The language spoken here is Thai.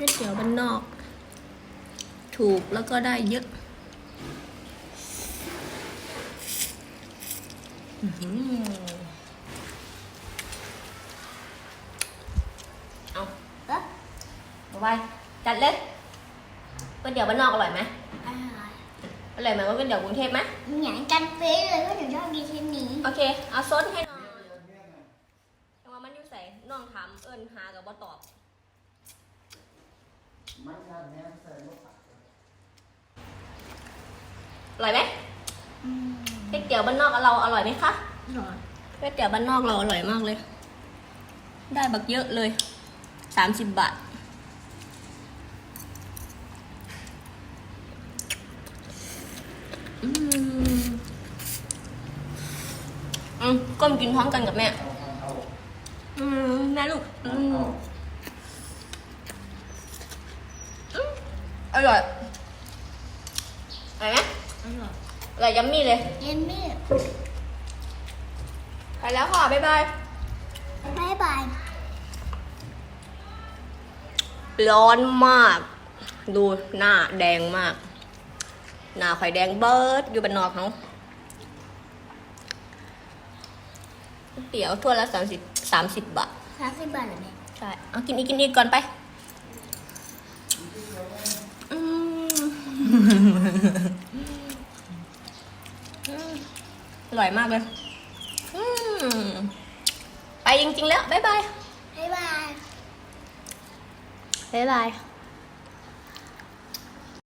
ก๋วยเตี๋ยวบ้านนอก ถูกแล้วก็ได้เยอะอื้อหือเอาเอ๊ะเอาไว้จัดเลยก๋วยเตี๋ยวบ้านนอกอร่อยไหมอร่อยอร่อยไหมกว่าก๋วยเตี๋ยวกรุงเทพไหมเหมือนกันเป๊ะเลยว่าหนูชอบกินเช่นนี้ โอเค เอาซดให้หน่อยแต่ว่ามันอยู่ใส่น้องถามเอิญหากับบ่ตอบ มันงานแม่ใส่ลูกปัด อร่อยไหมอืมก๋วยเตี๋ยวบ้านนอกเราอร่อยไหมคะอร่อยก๋วยเตี๋ยวบ้านนอกเราอร่อยมากเลย ได้บักเยอะเลยสามสิบบาทอืมอืมก้มกินพร้อมกันกับแม่ อืมแม่ลูกอืมอืม อร่อยอร่อยไหมอร่อยอร่อยยัมมี่เลยเย็นมี่ไปแล้วค่ะ บ๊ายบายบายบาย ร้อนมาก ดูหน้าแดงมาก หน้าข่อยแดงเบิร์ดอยู่บ้านนอกเขาก๋วยเตี๋ยวถ้วยละสามสิบสามสิบบาทสามสิบบาทเหรอเนี่ยใช่ เอากินอีกกินอีกก่อนไปอืม อืมอร่อยมากเลยอืมไปจริงๆแล้ว บ๊ายบายบายบาย บ๊ายบาย